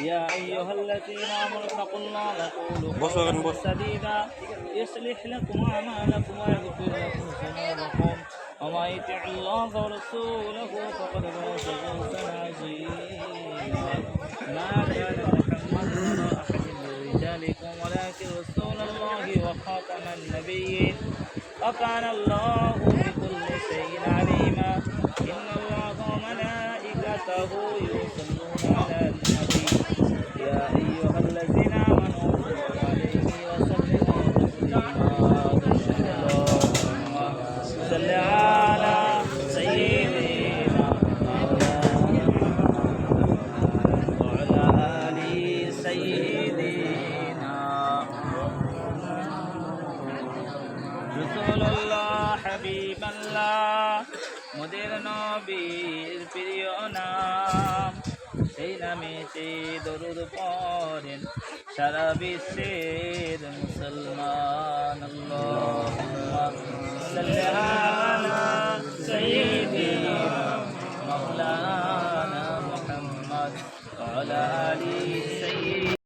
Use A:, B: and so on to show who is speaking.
A: يا أيها الذين آمنوا اتقوا الله وقولوا. سديدا. يصلح لكم أعمالكم ويغفر لكم ذنوبكم. ومن يطع الله ورسوله فقد فاز فوزا عظيما. ما كان محمد ولا أحد من رجالكم ولكن رسول الله وخاتم النبيين. وكان الله بكل شيء عليما. إن الله وملائكته يصلون রসুল্লাহ হাবিবাল্লাহ, মোদের নবীর প্রিয় নাম। সেই নামে সে দরুদ পড়েন সারা বিশ্বের মুসলমান। মৌলানা মোহাম্মদ আলী